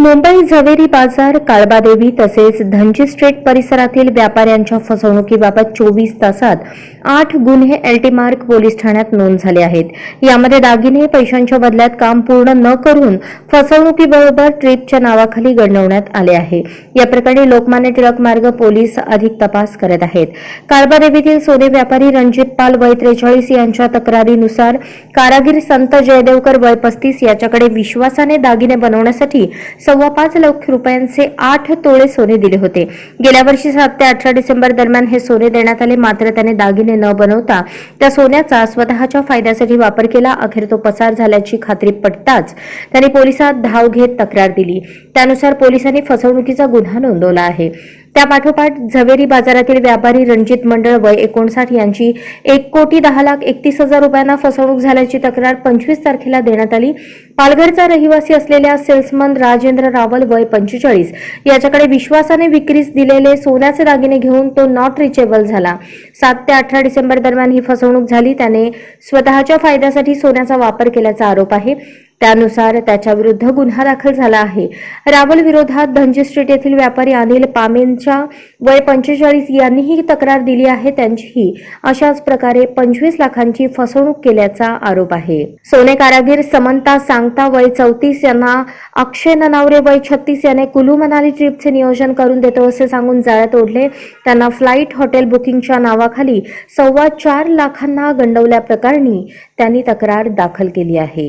मुंबई झवेरी बाजार काळबादेवी तसेच धनजी स्ट्रीट परिसरातील व्यापाऱ्यांच्या फसवणुकीबाबत चोवीस तासात आठ गुन्हे एल्टीमार्क पोलीस ठाण्यात नोंद झाले आहेत. यामध्ये दागिने पैशांच्या बदल्यात काम पूर्ण न करून फसवणुकीबरोबर ट्रीपच्या नावाखाली गणवण्यात आले आहे. या प्रकरणी लोकमान्य टिळक मार्ग पोलीस अधिक तपास करत आहेत. काळबादेवीतील सोने व्यापारी रणजित पाल वय त्रेचाळीस यांच्या तक्रारीनुसार कारागीर संत जयदेवकर वय पस्तीस याच्याकडे विश्वासाने दागिने बनवण्यासाठी सव्वा पाच लाख रुपयांचे आठ तोळे सोने दिले होते. गेल्या वर्षी सात ते अठरा डिसेंबर दरम्यान हे सोने देण्यात आले मात्र त्याने दागिने न बनवता त्या सोन्याचा स्वतःच्या फायद्यासाठी वापर केला. अखेर तो पसार झाल्याची खात्री पटताच त्याने पोलिसात धाव घेत तक्रार दिली. त्यानुसार पोलिसांनी फसवणुकीचा गुन्हा नोंदवला आहे. त्यापाठोपाठ झवेरी बाजारातील व्यापारी रणजित मंडळ वय एकोणसाठ यांची एक कोटी दहा लाख एकतीस हजार रुपयांना फसवणूक झाल्याची तक्रार पंचवीस तारखेला देण्यात आली. पालघरचा रहिवासी असलेल्या सेल्समन राजेंद्र रावल वय पंचेचाळीस. याच्याकडे विश्वासाने विक्रीस दिलेले सोन्याचे दागिने घेऊन तो नॉट रिचेबल झाला. सात ते अठरा डिसेंबर दरम्यान ही फसवणूक झाली. त्याने स्वतःच्या फायद्यासाठी सोन्याचा वापर केल्याचा आरोप आहे. त्यानुसार त्याच्याविरुद्ध गुन्हा दाखल झाला आहे. रावल विरोधात धनजी स्ट्रीट येथील व्यापारी अनिल पामेंच्या वय पंचेचाळीस यांनीही तक्रार दिली आहे. त्यांचीही अशाच प्रकारे पंचवीस लाखांची फसवणूक केल्याचा आरोप आहे. सोने कारागीर समंता सांगता वय चौतीस यांना अक्षय ननावरे वय छत्तीस याने कुलू मनाली ट्रिपचे नियोजन करून देतो असे सांगून जाळ्यात ओढले. त्यांना फ्लाईट हॉटेल बुकिंगच्या नावाखाली सव्वा चार लाखांना गंडवल्याप्रकरणी त्यांनी तक्रार दाखल केली आहे.